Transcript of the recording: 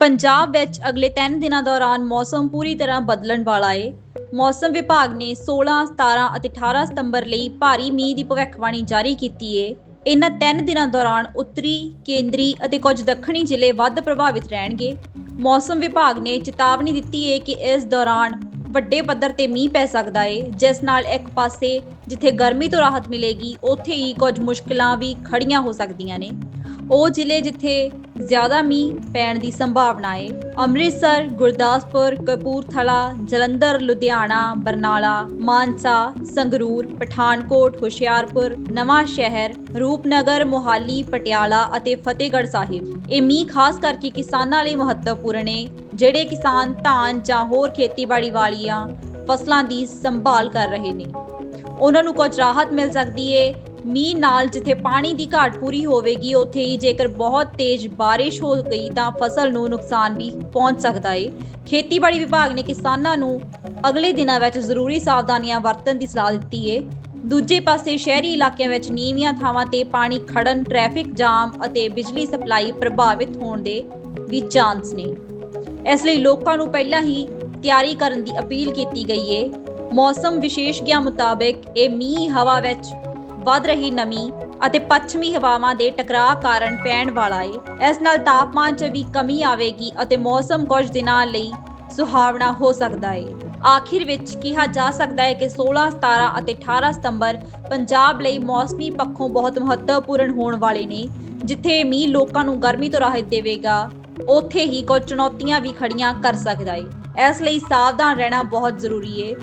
ਪੰਜਾਬ ਵਿੱਚ ਅਗਲੇ 3 ਦਿਨਾਂ ਦੌਰਾਨ ਮੌਸਮ ਪੂਰੀ ਤਰ੍ਹਾਂ ਬਦਲਣ ਵਾਲਾ ਏ। ਮੌਸਮ ਵਿਭਾਗ ਨੇ 16, 17 ਅਤੇ 18 ਸਤੰਬਰ ਲਈ ਭਾਰੀ ਮੀਂਹ ਦੀ ਭਵਿੱਖਬਾਣੀ ਜਾਰੀ ਕੀਤੀ ਏ। ਇਹਨਾਂ 3 ਦਿਨਾਂ ਦੌਰਾਨ ਉੱਤਰੀ, ਕੇਂਦਰੀ ਅਤੇ ਕੁਝ ਦੱਖਣੀ ਜ਼ਿਲ੍ਹੇ ਵੱਧ ਪ੍ਰਭਾਵਿਤ ਰਹਿਣਗੇ। ਮੌਸਮ ਵਿਭਾਗ ਨੇ ਚੇਤਾਵਨੀ ਦਿੱਤੀ ਹੈ ਕਿ ਇਸ ਦੌਰਾਨ ਵੱਡੇ ਪੱਧਰ ਤੇ ਮੀਂਹ ਪੈ ਸਕਦਾ ਏ ਜਿਸ ਨਾਲ ਇੱਕ ਪਾਸੇ ਜਿੱਥੇ ਗਰਮੀ ਤੋਂ ਰਾਹਤ ਮਿਲੇਗੀ ਉੱਥੇ ਹੀ ਕੁਝ ਮੁਸ਼ਕਲਾਂ ਵੀ ਖੜੀਆਂ ਹੋ ਸਕਦੀਆਂ ਨੇ। ਉਹ ਜ਼ਿਲ੍ਹੇ ਜਿੱਥੇ ਜ਼ਿਆਦਾ ਮੀਂਹ ਪੈਣ ਦੀ ਸੰਭਾਵਨਾ ਹੈ ਅੰਮ੍ਰਿਤਸਰ, ਗੁਰਦਾਸਪੁਰ, ਕਪੂਰਥਲਾ, ਜਲੰਧਰ, ਲੁਧਿਆਣਾ, ਬਰਨਾਲਾ, ਮਾਨਸਾ, ਸੰਗਰੂਰ, ਪਠਾਨਕੋਟ, ਹੁਸ਼ਿਆਰਪੁਰ, ਨਵਾਂ ਸ਼ਹਿਰ, ਰੂਪਨਗਰ, ਮੋਹਾਲੀ, ਪਟਿਆਲਾ ਅਤੇ ਫਤਿਹਗੜ੍ਹ ਸਾਹਿਬ। ਇਹ ਮੀਂਹ ਖਾਸ ਕਰਕੇ ਕਿਸਾਨਾਂ ਲਈ ਮਹੱਤਵਪੂਰਨ ਹੈ ਜਿਹੜੇ ਕਿਸਾਨ ਧਾਨ ਜਾਂ ਹੋਰ ਖੇਤੀਬਾੜੀ ਵਾਲੀਆਂ ਫਸਲਾਂ ਦੀ ਸੰਭਾਲ ਕਰ ਰਹੇ ਨੇ। ਉਹਨਾਂ ਨੂੰ ਕੁਝ ਰਾਹਤ ਮਿਲ ਸਕਦੀ ਏ ਮੀਂਹ ਨਾਲ ਜਿੱਥੇ ਪਾਣੀ ਦੀ ਘਾਟ ਪੂਰੀ ਹੋਵੇਗੀ, ਉੱਥੇ ਹੀ ਜੇਕਰ ਬਹੁਤ ਤੇਜ਼ ਬਾਰਿਸ਼ ਹੋ ਗਈ ਤਾਂ ਫਸਲ ਨੂੰ ਨੁਕਸਾਨ ਵੀ ਪਹੁੰਚ ਸਕਦਾ ਏ। ਖੇਤੀਬਾੜੀ ਵਿਭਾਗ ਨੇ ਕਿਸਾਨਾਂ ਨੂੰ ਅਗਲੇ ਦਿਨਾਂ ਵਿੱਚ ਜ਼ਰੂਰੀ ਸਾਵਧਾਨੀਆਂ ਵਰਤਣ ਦੀ ਸਲਾਹ ਦਿੱਤੀ ਏ। ਦੂਜੇ ਪਾਸੇ ਸ਼ਹਿਰੀ ਇਲਾਕਿਆਂ ਵਿੱਚ ਨੀਵੀਆਂ ਥਾਵਾਂ ਤੇ ਪਾਣੀ ਖੜਨ, ਟ੍ਰੈਫਿਕ ਜਾਮ ਅਤੇ ਬਿਜਲੀ ਸਪਲਾਈ ਪ੍ਰਭਾਵਿਤ ਹੋਣ ਦੇ ਵੀ ਚਾਂਸ ਨੇ। ਇਸ ਲਈ ਲੋਕਾਂ ਨੂੰ ਪਹਿਲਾਂ ਹੀ ਤਿਆਰੀ ਕਰਨ ਦੀ ਅਪੀਲ ਕੀਤੀ ਗਈ ਏ। ਮੌਸਮ ਵਿਸ਼ੇਸ਼ਗਿਆਂ ਮੁਤਾਬਕ ਇਹ ਮੀਂਹ ਹਵਾ ਵਿੱਚ ਵੱਧ ਰਹੀ ਨਮੀ ਅਤੇ ਪੱਛਮੀ ਹਵਾਵਾਂ ਦੇ ਟਕਰਾਅ ਕਾਰਨ ਪੈਣ ਵਾਲਾ ਏ। ਇਸ ਨਾਲ ਤਾਪਮਾਨ 'ਚ ਵੀ ਕਮੀ ਆਵੇਗੀ ਅਤੇ ਮੌਸਮ ਕੁਝ ਦਿਨਾਂ ਲਈ ਸੁਹਾਵਣਾ ਹੋ ਸਕਦਾ ਏ। ਆਖਿਰ ਵਿੱਚ ਕਿਹਾ ਜਾ ਸਕਦਾ ਹੈ ਕਿ 16, 17 ਅਤੇ 18 ਸਤੰਬਰ ਪੰਜਾਬ ਲਈ ਮੌਸਮੀ ਪੱਖੋਂ ਬਹੁਤ ਮਹੱਤਵਪੂਰਨ ਹੋਣ ਵਾਲੇ ਨੇ ਜਿੱਥੇ ਮੀਂਹ ਲੋਕਾਂ ਨੂੰ ਗਰਮੀ ਤੋਂ ਰਾਹਤ ਦੇਵੇਗਾ ਉੱਥੇ ਹੀ ਕੁਝ ਚੁਣੌਤੀਆਂ ਵੀ ਖੜੀਆਂ ਕਰ ਸਕਦਾ ਹੈ ਇਸ ਲਈ ਸਾਵਧਾਨ ਰਹਿਣਾ ਬਹੁਤ ਜ਼ਰੂਰੀ ਹੈ